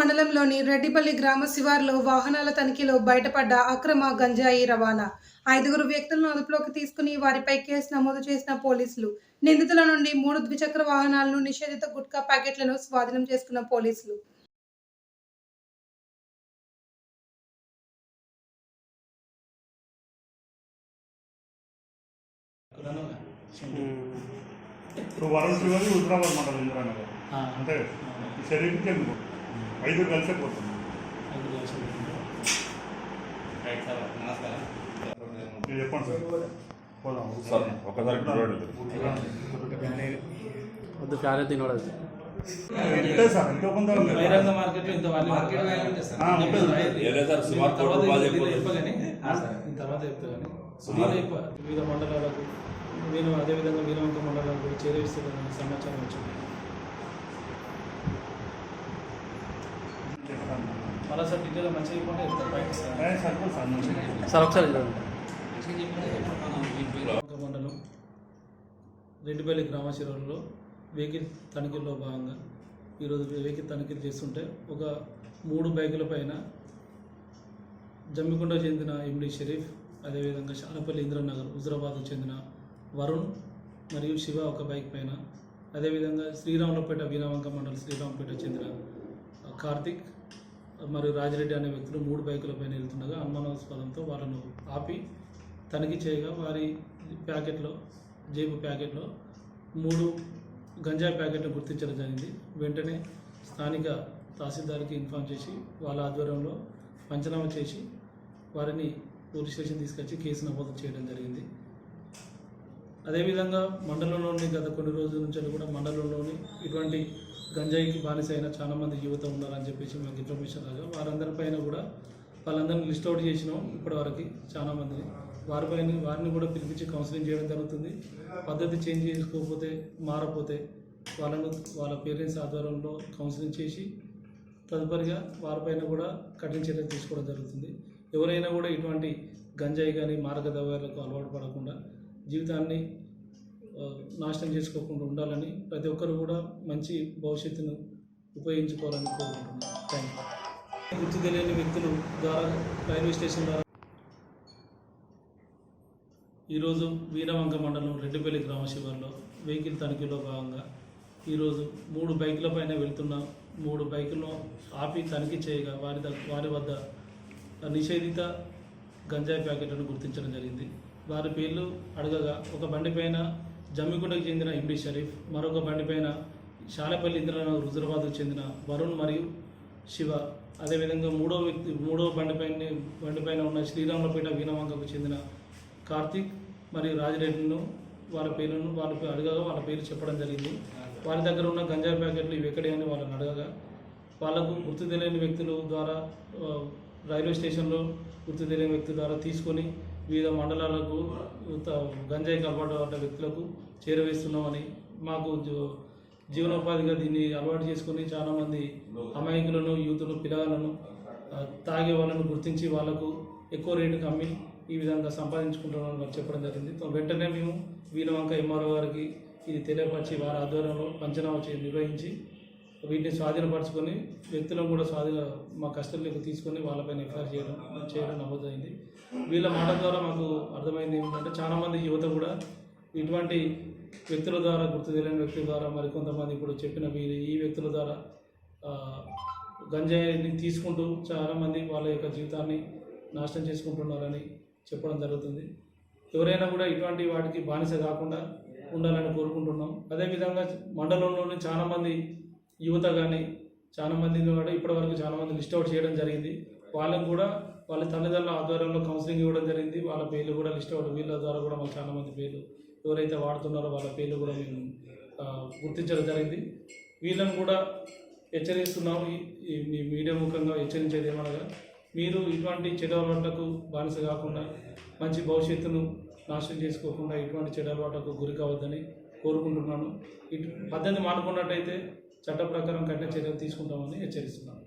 మండలంలోని రెడ్డిపల్లి గ్రామ శివార్లో వాహనాల తనిఖీలో బయటపడ్డ అక్రమ గంజాయి రవాణా. ఐదుగురు వ్యక్తులను అదుపులోకి తీసుకుని వారిపై కేసు నమోదు చేసిన పోలీసులు. నిందితుల నుండి మూడు ద్విచక్ర వాహనాలను నిషేధిత గుట్కా ప్యాకెట్లను స్వాధీనం చేసుకున్న పోలీసులు. ఇప్పుడు వరం శివాజీ హుజరాబాద్ మండలం ఇంద్రానగర్. అంతే ఎందుకు? ఐదు కలిసే పోతుంది. మీరు చెప్పండి సార్. పోదాం. ఒకసారి వద్దు ఫ్యాన్ తినోడు. ఇంతే సార్ ఎంతో కొంత ఉంది. బహిరంగ మార్కెట్లో ఇంత వాళ్ళు మార్కెట్ వాల్యూ ఉంటుంది సార్. ఆ, ఉంటుంది. ఏదో సార్ సుమారు కోటి తర్వాత రూపాయలు ఇది ఎక్కువ. ఎక్కువ కానీ, ఆ సార్, దీని తర్వాత చెప్తా కానీ. సుమారు. దీని ఎక్కువ. వివిధ మండలాలకు నేను అదేవిధంగా వీరవంక మండలాలకు కూడా చేరవేస్తున్న సమాచారం వచ్చింది మళ్ళీ సార్ డీటెయిల్ మంచిగా చెప్తారు బయట ఒకసారి మండలం. రెడ్డిపల్లి గ్రామ శిరోలో వెహికల్ తనిఖీల్లో భాగంగా ఈరోజు వెహికల్ తనిఖీలు చేస్తుంటే ఒక మూడు బైకుల పైన జమ్మికుంట చెందిన ఎండి షరీఫ్ అదేవిధంగా శానపల్లి ఇంద్రనగర్ హుజరాబాద్కు చెందిన వరుణ్ మరియు శివ ఒక బైక్ పైన అదేవిధంగా శ్రీరాములపేట వీరావంక మండలం శ్రీరాములపేట చెందిన కార్తిక్ మరియు రాజిరెడ్డి అనే వ్యక్తులు మూడు బైకుల పైన వెళ్తుండగా అనుమానాస్పదంతో వాళ్ళను ఆపి తనిఖీ చేయగా వారి ప్యాకెట్లో జేబు ప్యాకెట్లో మూడు గంజాయి ప్యాకెట్లు గుర్తించడం జరిగింది. వెంటనే స్థానిక తహసీల్దార్కి ఇన్ఫామ్ చేసి వాళ్ళ ఆధ్వర్యంలో పంచనామా చేసి వారిని పోలీస్ స్టేషన్ తీసుకొచ్చి కేసు నమోదు చేయడం జరిగింది. అదేవిధంగా మండలంలోని గత కొన్ని రోజుల నుంచి కూడా మండలంలోని ఇటువంటి గంజాయికి బానిస అయిన చాలా మంది యువత ఉన్నారని చెప్పేసి మాకు ఇన్ఫర్మేషన్ రాగా వారందరిపైన కూడా వాళ్ళందరినీ లిస్ట్ అవుట్ చేసినాం ఇప్పటివరకు చాలా మందిని వారిపైన వారిని కూడా పిలిపించి కౌన్సిలింగ్ చేయడం జరుగుతుంది. పద్ధతి చేంజ్ చేసుకోకపోతే మారపోతే వాళ్ళను వాళ్ళ పేరెంట్స్ ఆధ్వర్యంలో కౌన్సిలింగ్ చేసి తదుపరిగా వారిపైన కూడా కఠిన చర్యలు తీసుకోవడం జరుగుతుంది. ఎవరైనా కూడా ఇటువంటి గంజాయి కానీ మారక ద్రవ్యాలకు అలవాటు పడకుండా జీవితాన్ని నాశనం చేసుకోకుండా ఉండాలని ప్రతి ఒక్కరు కూడా మంచి భవిష్యత్తును ఉపయోగించుకోవాలని కోరుకుంటున్నాను. థ్యాంక్ యూ గుర్తు తెలియని వ్యక్తులు ద్వారా రైల్వే స్టేషన్ ద్వారా ఈరోజు వీరవంక మండలం రెడ్డిపల్లి గ్రామ శివార్లో వెహికల్ తనిఖీలో భాగంగా ఈరోజు మూడు బైకుల పైన వెళ్తున్న మూడు బైకులను ఆపి తనిఖీ చేయగా వారి వారి వద్ద నిషేధిత గంజాయి ప్యాకెట్లను గుర్తించడం జరిగింది. వారి పేర్లు అడగగా ఒక బండి పైన జమ్మిగుండకు చెందిన ఎండి షరీఫ్ మరొక బండి పైన శాలపల్లి ఇంద్రనగర్ హుజరాబాద్కు చెందిన వరుణ్ మరియు శివ. అదేవిధంగా మూడో వ్యక్తి మూడో బండి పైన బండి పైన ఉన్న శ్రీరాములపేట వీణవంకకు చెందిన కార్తీక్ మరియు రాజిరెడ్డిను వాళ్ళ పేర్లను వాళ్ళ అడగగా వాళ్ళ పేర్లు చెప్పడం జరిగింది. వారి దగ్గర ఉన్న గంజాయి ప్యాకెట్లు ఇవి ఎక్కడే అని వాళ్ళని అడగగా వాళ్ళకు గుర్తు తెలియని వ్యక్తుల ద్వారా రైల్వే స్టేషన్లో గుర్తు తెలియని వ్యక్తి ద్వారా తీసుకొని వివిధ మండలాలకు గంజాయి గంజాయికి అలవాటు వ్యక్తులకు చేరవేస్తున్నామని మాకు జీవనోపాధిగా దీన్ని అలవాటు చేసుకుని చాలామంది అమాయకులను యూతులు పిల్లలను తాగే వాళ్ళను గుర్తించి వాళ్ళకు ఎక్కువ రేటుకి అమ్మి ఈ విధంగా సంపాదించుకుంటున్నామని వారు చెప్పడం జరిగింది. వెంటనే మేము వీలవంక ఎంఆర్ఓ గారికి ఇది తెలియపరిచి వారి ఆధ్వర్యంలో పంచనామా చే నిర్వహించి వీటిని స్వాధీనపరచుకొని వ్యక్తులను కూడా స్వాధీన మా కస్టడీలోకి తీసుకొని వాళ్ళపైన ఎఫ్ఐఆర్ చేయడం చేయడం నమోదైంది. వీళ్ళ మాట ద్వారా మాకు అర్థమైంది ఏమిటంటే చాలామంది యువత కూడా ఇటువంటి వ్యక్తుల ద్వారా గుర్తు తెలియని వ్యక్తుల ద్వారా మరికొంతమంది ఇప్పుడు చెప్పిన వీరి ఈ వ్యక్తుల ద్వారా గంజాయిని తీసుకుంటూ చాలామంది వాళ్ళ యొక్క జీవితాన్ని నాశనం చేసుకుంటున్నారని చెప్పడం జరుగుతుంది. ఎవరైనా కూడా ఇటువంటి వాటికి బానిస కాకుండా ఉండాలని కోరుకుంటున్నాం. అదేవిధంగా మండలంలోనే చాలామంది యువత కానీ చాలా మందిని కూడా ఇప్పటివరకు చాలా మంది లిస్ట్ అవుట్ చేయడం జరిగింది. వాళ్ళకు కూడా వాళ్ళ తల్లిదండ్రుల ఆధ్వర్యంలో కౌన్సిలింగ్ ఇవ్వడం జరిగింది. వాళ్ళ పేర్లు కూడా లిస్ట్ అవుట్. వీళ్ళ ద్వారా కూడా మాకు చాలా మంది పేర్లు ఎవరైతే వాడుతున్నారో వాళ్ళ పేర్లు కూడా మేము గుర్తించడం జరిగింది. వీళ్ళని కూడా హెచ్చరిస్తున్నాము. ఈ- మీ మీడియా ముఖంగా హెచ్చరించేది ఏమనగా మీరు ఇటువంటి చెడు అలవాట్లకు బానిస కాకుండా మంచి భవిష్యత్తును నాశనం చేసుకోకుండా ఇటువంటి చెడు అలవాట్లకు గురి కావద్దని కోరుకుంటున్నాను. ఇటు పద్ధతి మానుకున్నట్టయితే చట్ట ప్రకారం కఠిన చర్యలు తీసుకుంటామని హెచ్చరిస్తున్నాను